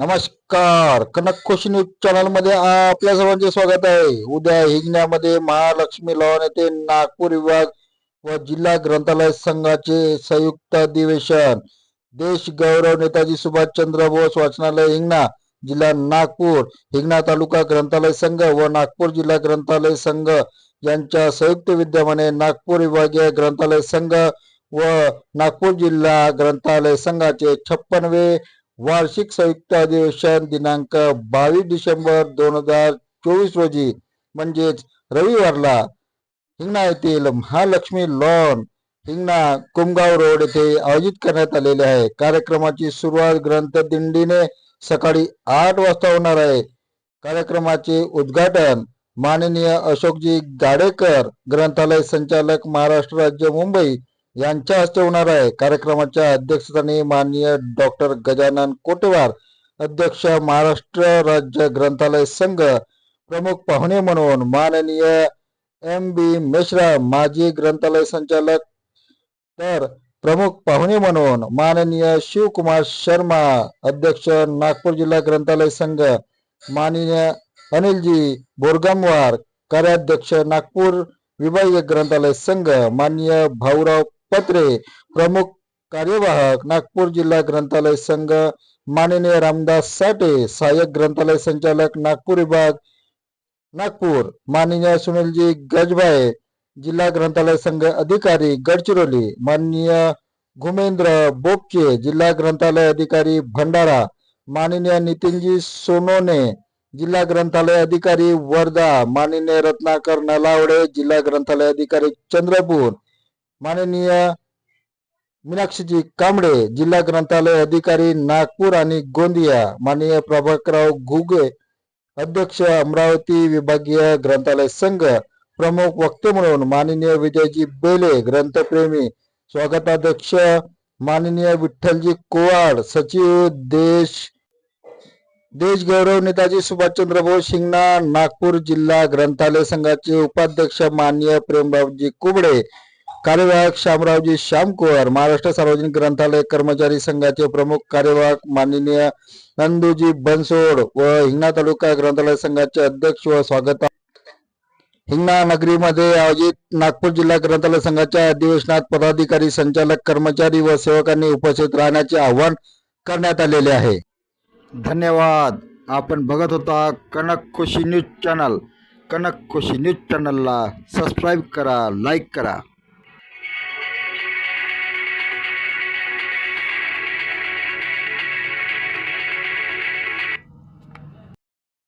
नमस्कार. कनक न्यूज चॅनलमध्ये आपल्या सर्वांचे स्वागत आहे. उद्या हिंगण्यामध्ये महालक्ष्मी लॉन येथे नागपूर विभाग व जिल्हा ग्रंथालय संघाचे संयुक्त अधिवेशन. देश गौरव नेताजी सुभाषचंद्र बोस वाचनालय हिंगणा जिल्हा नागपूर. हिंगणा तालुका ग्रंथालय संघ व नागपूर जिल्हा ग्रंथालय संघ यांच्या संयुक्त विद्यमाने नागपूर विभागीय ग्रंथालय संघ व नागपूर जिल्हा ग्रंथालय संघाचे छप्पनवे वार्षिक संयुक्त अधिवेशन दिनांक बावीस डिसेंबर दोन हजार चोवीस रोजी म्हणजेच रविवारला हिंगणा येथील महालक्ष्मी लॉन हिंगणा कुमगाव रोड येथे आयोजित करण्यात आलेले आहे. कार्यक्रमाची सुरुवात ग्रंथदिंडीने सकाळी आठ वाजता होणार आहे. कार्यक्रमाचे उद्घाटन माननीय अशोकजी गाडेकर ग्रंथालय संचालक महाराष्ट्र राज्य मुंबई यांच्या हस्ते होणार आहे. कार्यक्रमाच्या अध्यक्षस्थानी माननीय डॉक्टर गजानन कोटेवार अध्यक्ष महाराष्ट्र राज्य ग्रंथालय संघ प्रमुख पाहुणे म्हणून माननीय एम बी मिश्रा माजी ग्रंथालय संचालक तर प्रमुख पाहुणे म्हणून माननीय शिवकुमार शर्मा अध्यक्ष नागपूर जिल्हा ग्रंथालय संघ माननीय अनिलजी बोरगामवार कार्याध्यक्ष नागपूर विभागीय ग्रंथालय संघ माननीय भाऊराव पत्रे, प्रमुख कार्यवाहक, नागपूर जिल्हा ग्रंथालय संघ, माननीय रामदास साठे, सहाय्यक ग्रंथालय संचालक, नागपूर विभाग, नागपूर, माननीय सुनीलजी गजबाई जिल्हा ग्रंथालय संघ अधिकारी गडचिरोली, माननीय घुमेंद्र बोपचे जिल्हा ग्रंथालय अधिकारी भंडारा, माननीय नितीनजी सोनोने, जिल्हा ग्रंथालय अधिकारी वर्धा, माननीय रत्नाकर नलावडे, जिल्हा ग्रंथालय अधिकारी चंद्रपूर माननीय मीनाक्षीजी कांबळे जिल्हा ग्रंथालय अधिकारी नागपूर आणि गोंदिया माननीय प्रभाकरराव घुगे अध्यक्ष अमरावती विभागीय ग्रंथालय संघ प्रमुख वक्ते म्हणून माननीय विजयजी बेले ग्रंथप्रेमी स्वागताध्यक्ष माननीय विठ्ठलजी कोवाड सचिव देश देश गौरव नेताजी सुभाषचंद्र बोस शिंगणा नागपूर जिल्हा ग्रंथालय संघाचे उपाध्यक्ष माननीय प्रेमरावजी कुबडे कार्यवाहक श्यामरावजी श्यामकुवर महाराष्ट्र सार्वजनिक ग्रंथालय कर्मचारी संघाचे प्रमुख कार्यवाहक माननीय नंदूजी बनसोड व हिंगणा तालुका ग्रंथालय संघाचे अध्यक्ष व स्वागत. हिंगणा नगरीमध्ये आयोजित नागपूर जिल्हा ग्रंथालय संघाच्या अधिवेशनात पदाधिकारी संचालक कर्मचारी व सेवकांनी उपस्थित राहण्याचे आवाहन करण्यात आलेले आहे. धन्यवाद. आपण बघत होता Kanak Khushi news channel. Kanak Khushi news चॅनलला सबस्क्राईब करा लाईक करा.